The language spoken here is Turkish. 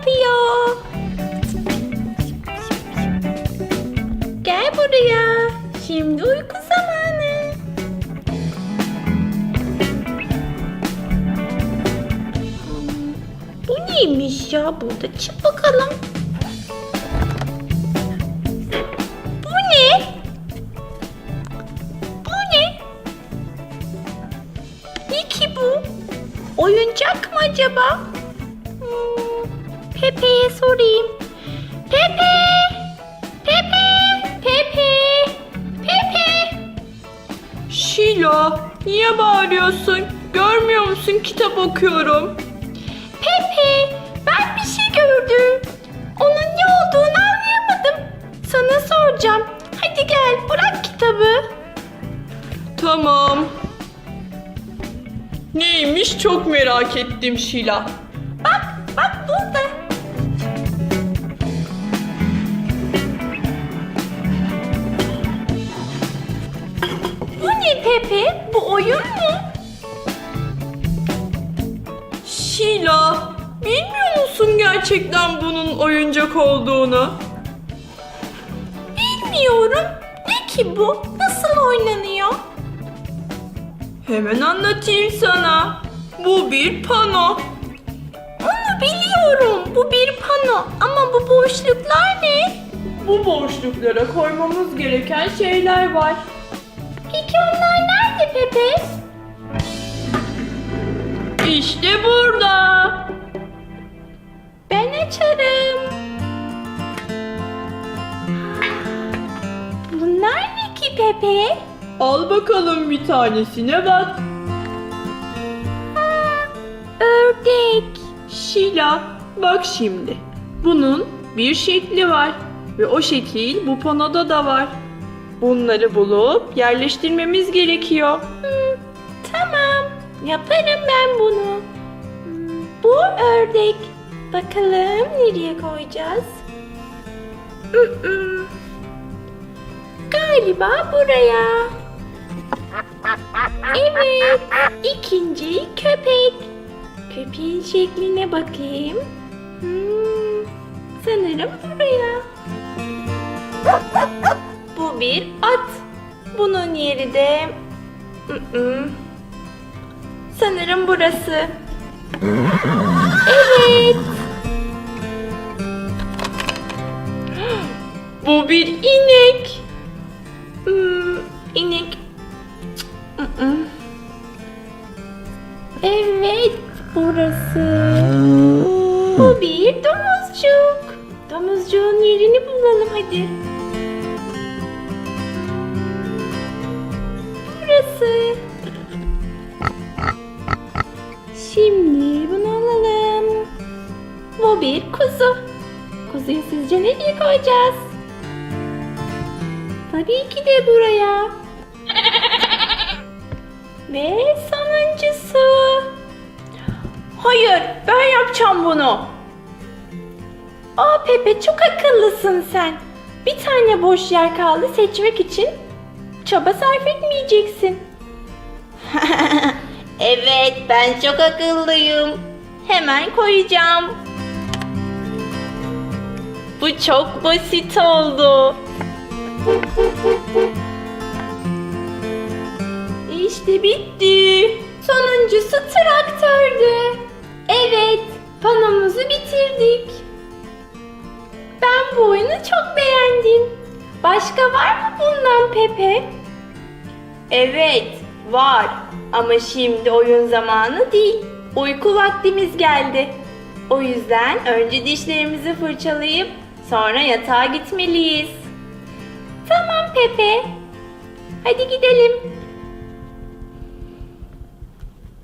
yapıyor. Gel buraya. Şimdi uyku zamanı. Bu neymiş ya burada? Çık bakalım. Bu ne? Bu ne? Ne ki bu? Oyuncak mı acaba? Pepe'ye sorayım. Pepe! Pepe! Pepe! Pepe! Şila, niye bağırıyorsun? Görmüyor musun kitap okuyorum. Pepe! Ben bir şey gördüm. Onun ne olduğunu anlayamadım. Sana soracağım. Hadi gel bırak kitabı. Tamam. Neymiş çok merak ettim Şila. Ne Pepe? Bu oyun mu? Şila, bilmiyor musun gerçekten bunun oyuncak olduğunu? Bilmiyorum. Ne ki bu? Nasıl oynanıyor? Hemen anlatayım sana. Bu bir pano. Onu biliyorum. Bu bir pano. Ama bu boşluklar ne? Bu boşluklara koymamız gereken şeyler var. Peki onlar nerede Pepe? İşte burada. Ben açarım. Bunlar ne ki Pepe? Al bakalım bir tanesine bak. Ördek. Şila, bak şimdi. Bunun bir şekli var ve o şekil bu panoda da var. Bunları bulup yerleştirmemiz gerekiyor. Hmm, tamam. Yaparım ben bunu. Bu ördek. Bakalım nereye koyacağız? Galiba buraya. Evet. İkinci köpek. Köpeğin şekline bakayım. Hmm, sanırım buraya. Bir at. Bunun yeri de. Sanırım burası. Evet. Bu bir inek. Hmm, inek. Evet, burası. Bu bir domuzcuk. Domuzcuğun yerini bulalım hadi. Burası. Şimdi bunu alalım. Bu bir kuzu. Kuzuyu sizce nereye koyacağız? Tabii ki de buraya. Ve sonuncusu. Hayır, ben yapacağım bunu. Aa Pepe çok akıllısın sen. Bir tane boş yer kaldı seçmek için. Çaba sarf etmeyeceksin. evet, ben çok akıllıyım. Hemen koyacağım. Bu çok basit oldu. İşte bitti. Sonuncusu traktördü. Evet, panomuzu bitirdik. Ben bu oyunu çok beğendim. Başka var mı bundan Pepe? Evet, var. Ama şimdi oyun zamanı değil. Uyku vaktimiz geldi. O yüzden önce dişlerimizi fırçalayıp sonra yatağa gitmeliyiz. Tamam Pepe. Hadi gidelim.